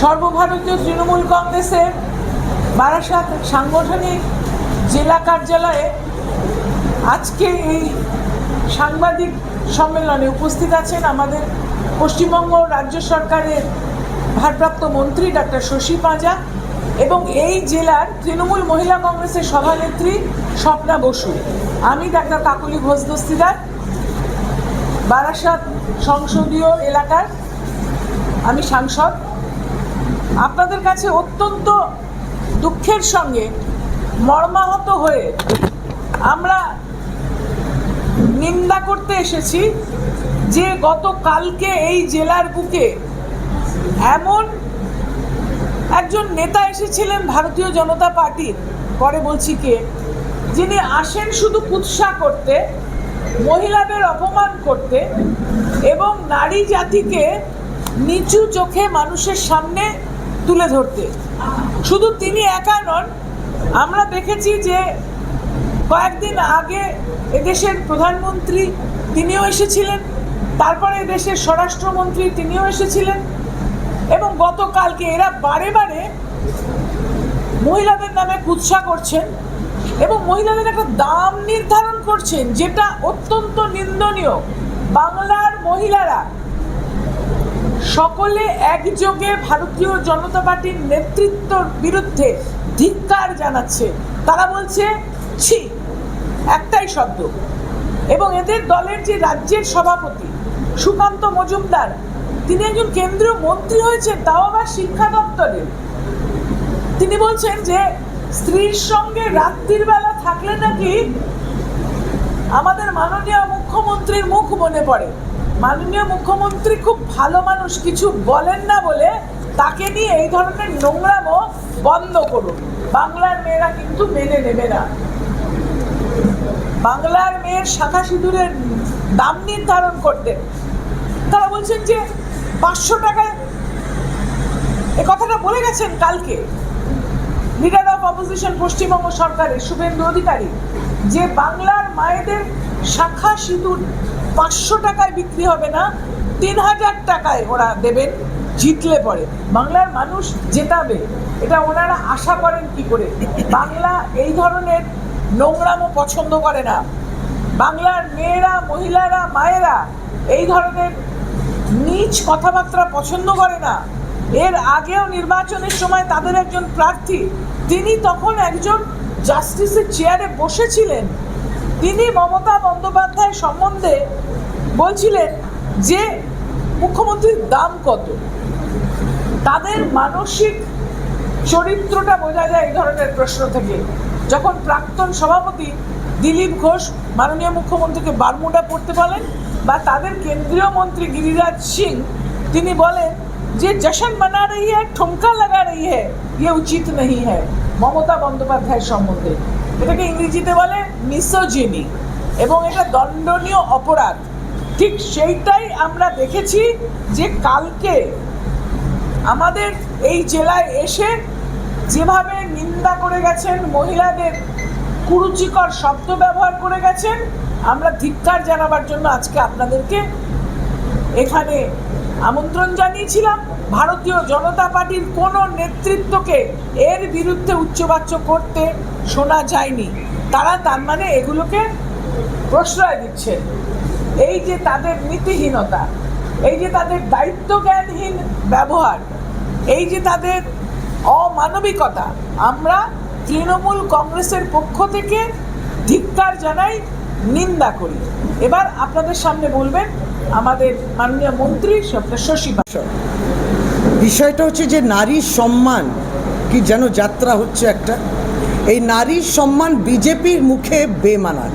সর্বভারতীয় তৃণমূল কংগ্রেসের বারাসাত সাংগঠনিক জেলা কার্যালয়ে আজকে এই সাংবাদিক সম্মেলনে উপস্থিত আছেন আমাদের পশ্চিমবঙ্গ রাজ্য সরকারের ভারপ্রাপ্ত মন্ত্রী ডাক্তার শশী পাঁজা এবং এই জেলার তৃণমূল মহিলা কংগ্রেসের সভানেত্রী স্বপ্না বসু। আমি ডাক্তার কাকলি ঘোষ দস্তিদার, বারাসাত সংসদীয় এলাকার আমি সাংসদ। আপনাদের কাছে অত্যন্ত দুঃখের সঙ্গে মর্মাহত হয়ে আমরা নিন্দা করতে এসেছি যে গতকালকে এই জেলার বুকে এমন একজন নেতা এসেছিলেন ভারতীয় জনতা পার্টির। পরে বলছি কে? যিনি আসেন শুধু কুৎসা করতে, মহিলাদের অপমান করতে এবং নারী জাতিকে নিচু চোখে মানুষের সামনে তুলে ধরতে। শুধু তিনি একা নন, আমরা দেখেছি যে কয়েকদিন আগে এদেশের প্রধানমন্ত্রী তিনিও এসেছিলেন, তারপরে দেশের স্বরাষ্ট্রমন্ত্রী তিনিও এসেছিলেন, এবং গতকালকে এরা বারে বারে মহিলাদের নামে কুৎসা করছেন এবং মহিলাদের একটা দাম নির্ধারণ করছেন, যেটা অত্যন্ত নিন্দনীয়। বাংলার মহিলারা সকলে একযোগে ভারতীয় জনতা পার্টির নেতৃত্বর বিরুদ্ধে ধিক্কার জানাচ্ছে। তারা বলছে, ছি, একটাই শব্দ। এবং এদের দলের যে রাজ্যের সভাপতি, সুকান্ত মজুমদার, তিনি একজন কেন্দ্রীয় মন্ত্রী হয়েছেন, তাও আবার শিক্ষা দপ্তরের তিনি বলছেন যে, স্ত্রীর সঙ্গে রাত্রির বেলা থাকলে নাকি আমাদের মাননীয় মুখ্যমন্ত্রীর মুখ মনে পড়ে। মাননীয় মুখ্যমন্ত্রী খুব ভালো মানুষ, কিছু বলেন না বলে তাকে নিয়ে এই ধরনের নোংরামো বন্ধ করুন। বাংলার মেয়েরা কিন্তু মেনে নেবে না। বাংলার মেয়ের শাখা সিঁদুরের দাম নির্ধারণ করতে। তারা বলছেন যে পাঁচশো টাকায়, এ কথাটা বলে গেছেন কালকে। লিডার অফ অপোজিশন পশ্চিমবঙ্গ সরকারের শুভেন্দু অধিকারী, যে বাংলার মায়েদের শাখা সিঁদুর পাঁচশো টাকায় বিক্রি হবে না, তিন হাজার টাকায় ওরা দেবেন, জিতলে পরে। বাংলার মানুষ জেতাবে, এটা ওনারা আশা করেন কি করে? বাংলা এই ধরনের নোংরামও পছন্দ করে না। বাংলার মেয়েরা, মহিলারা, মায়েরা এই ধরনের নিচ কথাবার্তা পছন্দ করে না। এর আগেও নির্বাচনের সময় তাদের একজন প্রার্থী, তিনি তখন একজন জাস্টিসের চেয়ারে বসেছিলেন। তিনি মমতা বন্দ্যোপাধ্যায় সম্বন্ধে বলছিলেন যে মুখ্যমন্ত্রীর দাম কত? তাদের মানসিক চরিত্রটা বোঝা যায় এই ধরনের প্রশ্ন থেকে। যখন প্রাক্তন সভাপতি দিলীপ ঘোষ মাননীয় মুখ্যমন্ত্রীকে বারমুডা পড়তে বলেন বা তাদের কেন্দ্রীয় মন্ত্রী গিরিরাজ সিং, তিনি বলেন যে জশন মানা রই হ্যাঁ ঠুমকা লাগা রই হ্যাঁ ইয়ে উচিত নহি হ্যাঁ মমতা বন্দ্যোপাধ্যায় সম্বন্ধে। এটাকে ইংরেজিতে বলে মিসোজিনি এবং এটা দণ্ডনীয় অপরাধ। ঠিক সেইটাই আমরা দেখেছি যে কালকে আমাদের এই জেলায় এসে যেভাবে নিন্দা করে গেছেন, মহিলাদের কুরুচিকর শব্দ ব্যবহার করে গেছেন, আমরা ধিক্কার জানাবার জন্য আজকে আপনাদেরকে এখানে আমন্ত্রণ জানিয়েছিলাম। ভারতীয় জনতা পার্টির কোনো নেতৃত্বকে এর বিরুদ্ধে উচ্চবাচ্য করতে শোনা যায়নি। তারা তার মানে এগুলোকে প্রশ্রয় দিচ্ছেন এই যে তাদের নীতিহীনতা, এই যে তাদের দায়িত্বজ্ঞানহীন ব্যবহার, এই যে তাদের অমানবিকতা, আমরা তৃণমূল কংগ্রেসের পক্ষ থেকে ধিক্কার জানাই, নিন্দা করি। এবার আপনাদের সামনে বলবেন আমাদের মাননীয় মন্ত্রী শশী পাশা বিষয়টা হচ্ছে যে নারীর সম্মান কি যেন যাত্রা হচ্ছে একটা। এই নারীর সম্মান বিজেপির মুখে বেমানান।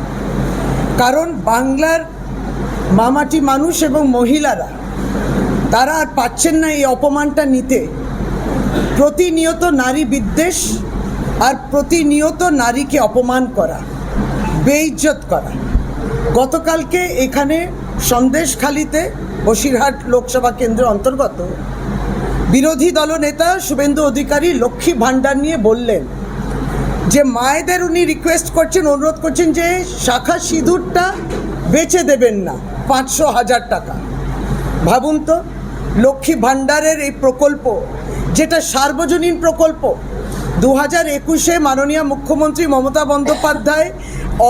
কারণ বাংলার মামাটি মানুষ এবং মহিলারা, তারা আর পাচ্ছেন না এই অপমানটা নিতে। প্রতিনিয়ত নারী বিদ্বেষ আর প্রতিনিয়ত নারীকে অপমান করা, বেইজ্জত করা। গতকালকে এখানে সন্দেশখালিতে বসিরহাট লোকসভা কেন্দ্রের অন্তর্গত বিরোধী দলনেতা শুভেন্দু অধিকারী লক্ষ্মী ভাণ্ডার নিয়ে বললেন যে মায়েদের উনি রিকোয়েস্ট করছেন, অনুরোধ করছেন যে শাখা সিঁদুরটা বেচে দেবেন না, পাঁচশো হাজার টাকা। ভাবুন তো, লক্ষ্মী ভাণ্ডারের এই প্রকল্প, যেটা সার্বজনীন প্রকল্প দু হাজার একুশে মাননীয় মুখ্যমন্ত্রী মমতা বন্দ্যোপাধ্যায়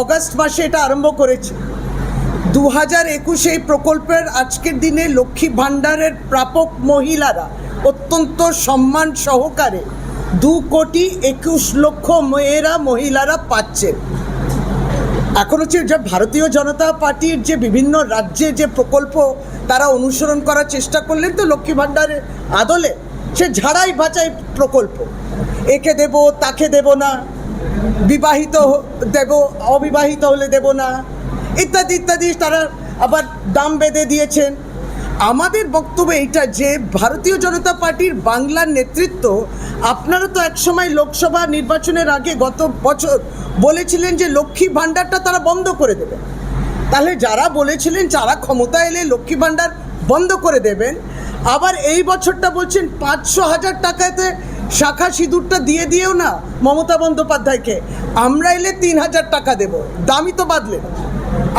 অগস্ট মাসে এটা আরম্ভ করেছে। দু হাজার একুশে এই প্রকল্পের আজকের দিনে লক্ষ্মী ভাণ্ডারের প্রাপক মহিলারা অত্যন্ত সম্মান সহকারে দু কোটি একুশ লক্ষ মেয়েরা, মহিলারা পাচ্ছেন এখন হচ্ছে যে ভারতীয় জনতা পার্টির যে বিভিন্ন রাজ্যে যে প্রকল্প তারা অনুসরণ করার চেষ্টা করলেন তো লক্ষ্মী ভাণ্ডারের আদলে, সে ঝাড়াই বাছাই প্রকল্প। একে দেব, তাকে দেব না, বিবাহিত দেব, অবিবাহিত হলে দেব না, ইত্যাদি ইত্যাদি তারা আবার দাম বেঁধে দিয়েছেন। আমাদের বক্তব্য এইটা যে ভারতীয় জনতা পার্টির বাংলার নেতৃত্ব, আপনারা তো একসময় লোকসভা নির্বাচনের আগে গত বছর বলেছিলেন যে লক্ষ্মী ভাণ্ডারটা তারা বন্ধ করে দেবে। তাহলে যারা বলেছিলেন যারা ক্ষমতা এলে লক্ষ্মী ভাণ্ডার বন্ধ করে দেবেন, আবার এই বছরটা বলছেন পাঁচশো হাজার টাকাতে শাখা সিঁদুরটা দিয়ে দিয়েও না মমতা বন্দ্যোপাধ্যায়কে। আমরা এলে তিন হাজার টাকা দেব, দামই তো বাঁধলেন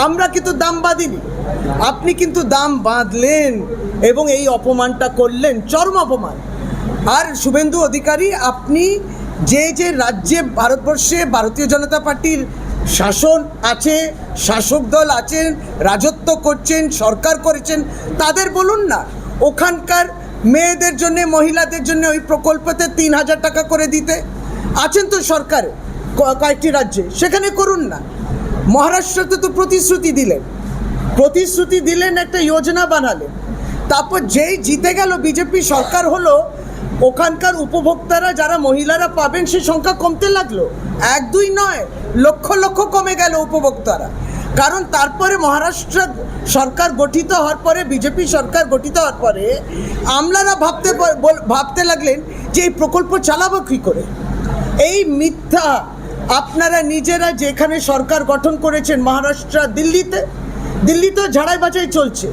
আমরা কিন্তু দাম বাঁধিনি আপনি কিন্তু দাম বাঁধলেন এবং এই অপমানটা করলেন, চরম অপমান। আর শুভেন্দু অধিকারী, আপনি যে যে রাজ্যে, ভারতবর্ষে ভারতীয় জনতা পার্টির শাসন আছে, শাসক দল আছেন, রাজত্ব করছেন, সরকার করেছেন, তাদের বলুন না, ওখানকার মেয়েদের জন্য, মহিলাদের জন্য ওই প্রকল্পতে তিন হাজার টাকা করে দিতে। আছেন তো সরকারে কয়েকটি রাজ্যে, সেখানে করুন না। মহারাষ্ট্রতে তো প্রতিশ্রুতি দিলেন। প্রতিশ্রুতি দিলেন একটা যোজনা বানালেন তারপর যেই জিতে গেল বিজেপি সরকার হলো, ওখানকার উপভোক্তারা, যারা মহিলারা পাবেন সে সংখ্যা কমতে লাগল। এক দুই নয়, লক্ষ লক্ষ কমে গেল উপভোক্তারা। কারণ তারপরে মহারাষ্ট্র সরকার গঠিত হওয়ার পরে, বিজেপি সরকার গঠিত হওয়ার পরে, আমলারা ভাবতে ভাবতে লাগলেন যে এই প্রকল্প চালাবো কী করে? এই মিথ্যা আপনারা নিজেরা যেখানে সরকার গঠন করেছেন মহারাষ্ট্র দিল্লিতে দিল্লিতেও ঝাড়াই বাছাই চলছে।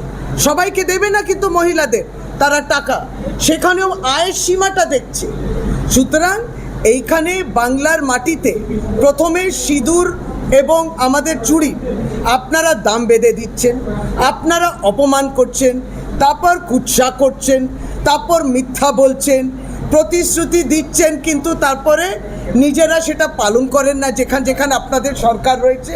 সবাইকে দেবে না কিন্তু মহিলাদের, তারা টাকা। সেখানেও আয়ের সীমাটা দেখছে। সুতরাং এইখানে বাংলার মাটিতে প্রথমে সিঁদুর এবং আমাদের চুড়ি, আপনারা দাম বেঁধে দিচ্ছেন, আপনারা অপমান করছেন, তারপর কুৎসা করছেন, তারপর মিথ্যা বলছেন, প্রতিশ্রুতি দিচ্ছেন, কিন্তু তারপরে নিজেরা সেটা পালন করেন না, যেখান যেখানে আপনাদের সরকার রয়েছে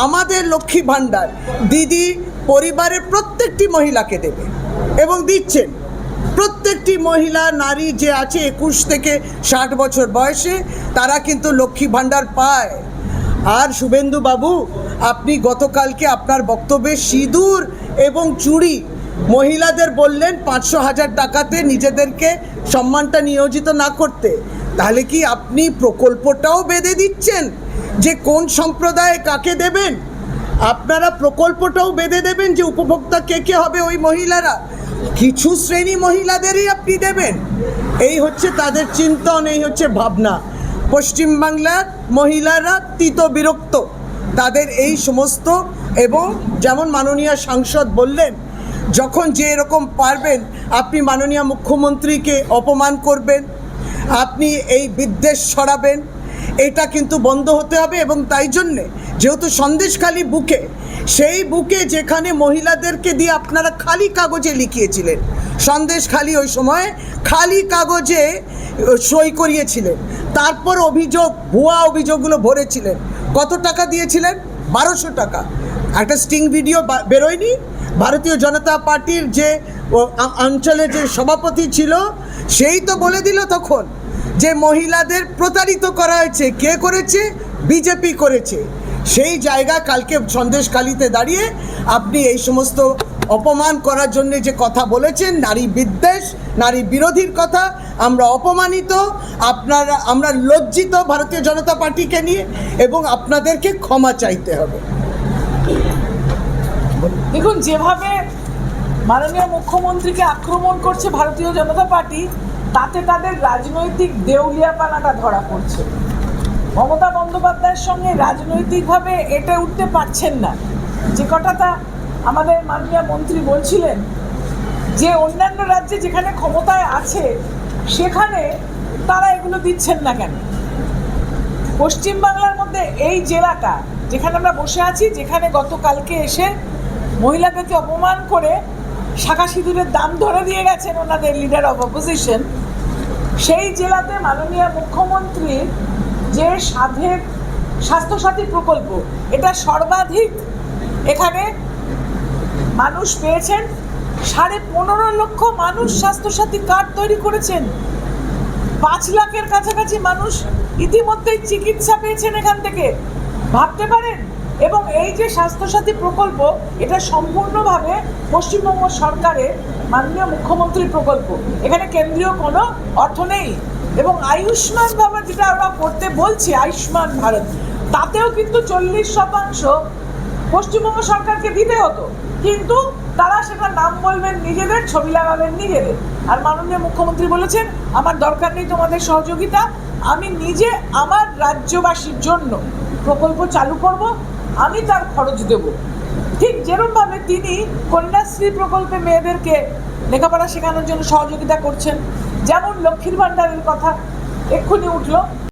আমাদের লক্ষ্মী ভাণ্ডার দিদি পরিবারের প্রত্যেকটি মহিলাকে দেবে এবং দিচ্ছেন। প্রত্যেকটি মহিলা, নারী যে আছে একুশ থেকে ষাট বছর বয়সে, তারা কিন্তু লক্ষ্মী ভাণ্ডার পায়। আর শুভেন্দু বাবু আপনি গতকালকে আপনার বক্তব্যে সিঁদুর এবং চুড়ি মহিলাদের বললেন পাঁচশো হাজার টাকাতে নিজেদেরকে সম্মানটা নিয়োজিত না করতে। তাহলে কি আপনি প্রকল্পটাও বেঁধে দিচ্ছেন? যে কোন সম্প্রদায়ে কাকে দেবেন? আপনারা প্রকল্পটাও বেঁধে দেবেন যে উপভোক্তা কে কে হবে ওই মহিলারা। কিছু শ্রেণি মহিলাদেরই আপনি দেবেন। এই হচ্ছে তাদের চিন্তন, এই হচ্ছে ভাবনা। পশ্চিমবাংলার মহিলারা তীত বিরক্ত। তাদের এই সমস্ত এবং যেমন মাননীয় সাংসদ বললেন, যখন যে এরকম পারবেন, আপনি মাননীয় মুখ্যমন্ত্রীকে অপমান করবেন, আপনি এই বিদ্বেষ ছড়াবেন এটা কিন্তু বন্ধ হতে হবে এবং তাই জন্যে যেহেতু সন্দেশখালি বুকে, সেই বুকে যেখানে মহিলাদেরকে দিয়ে আপনারা খালি কাগজে লিখিয়েছিলেন, সন্দেশখালি ওই সময় খালি কাগজে সই করিয়েছিলেন। তারপর অভিযোগ, ভুয়া অভিযোগগুলো ভরেছিলেন। কত টাকা দিয়েছিলেন? বারোশো টাকা। একটা স্টিং ভিডিও বেরোয়নি। ভারতীয় জনতা পার্টির যে অঞ্চলে যে সভাপতি ছিল, সেই তো বলে দিল তখন। যে মহিলাদের প্রতারিত করা হয়েছে, কে করেছে? বিজেপি করেছে। সেই জায়গা কালকে সন্দেশখালিতে দাঁড়িয়ে আপনি এই সমস্ত অপমান করার জন্য যে কথা বলেছেন, নারী বিদ্বেষ, নারী বিরোধীর কথা, আমরা অপমানিত, আপনারা, আমরা লজ্জিত ভারতীয় জনতা পার্টিকে নিয়ে এবং আপনাদেরকে ক্ষমা চাইতে হবে। দেখুন, যেভাবে মাননীয় মুখ্যমন্ত্রীকে আক্রমণ করছে ভারতীয় জনতা পার্টি তাতে তাদের রাজনৈতিক দেউলিয়াপানাটা ধরা পড়ছে। মমতা বন্দ্যোপাধ্যায়ের সঙ্গে রাজনৈতিকভাবে এটে উঠতে পারছেন না। যে কথাটা আমাদের মাননীয় মন্ত্রী বলছিলেন যে অন্যান্য রাজ্যে যেখানে ক্ষমতায় আছে, সেখানে তারা এগুলো দিচ্ছেন না কেন? পশ্চিমবাংলার মধ্যে এই জেলাটা, যেখানে আমরা বসে আছি, যেখানে গতকালকে এসে মহিলাদেরকে অপমান করে শাখা সিঁদুরের দাম ধরে দিয়ে গেছেন ওনাদের লিডার অফ অপোজিশন সেই জেলাতে মাননীয় মুখ্যমন্ত্রী যে সাধের স্বাস্থ্যসাথী প্রকল্প, এটা সর্বাধিক এখানে মানুষ পেয়েছেন। সাড়ে পনেরো লক্ষ মানুষ স্বাস্থ্যসাথী কার্ড তৈরি করেছেন। পাঁচ লাখের কাছাকাছি মানুষ ইতিমধ্যেই চিকিৎসা পেয়েছেন এখান থেকে। ভাবতে পারেন? এবং এই যে স্বাস্থ্যসাথী প্রকল্প, এটা সম্পূর্ণভাবে পশ্চিমবঙ্গ সরকারের মাননীয় মুখ্যমন্ত্রীর প্রকল্প। এখানে কেন্দ্রীয় কোনো অর্থ নেই। এবং আয়ুষ্মান ভারত যেটা আমরা করতে বলছি, আয়ুষ্মান ভারত, তাতেও কিন্তু চল্লিশ শতাংশ পশ্চিমবঙ্গ সরকারকে দিতে হতো। কিন্তু তারা সেটা নাম বলবেন নিজেদের, ছবি লাগাবেন নিজেদের। আর মাননীয় মুখ্যমন্ত্রী বলেছেন, আমার দরকার নেই তোমাদের সহযোগিতা। আমি নিজে আমার রাজ্যবাসীর জন্য প্রকল্প চালু করব। আমি তার খরচ দেব। ঠিক যেরমভাবে তিনি কন্যাশ্রী প্রকল্পে মেয়েদেরকে লেখাপড়া শেখানোর জন্য সহযোগিতা করছেন, যেমন লক্ষ্মীর ভাণ্ডারের কথা এক্ষুনি উঠল।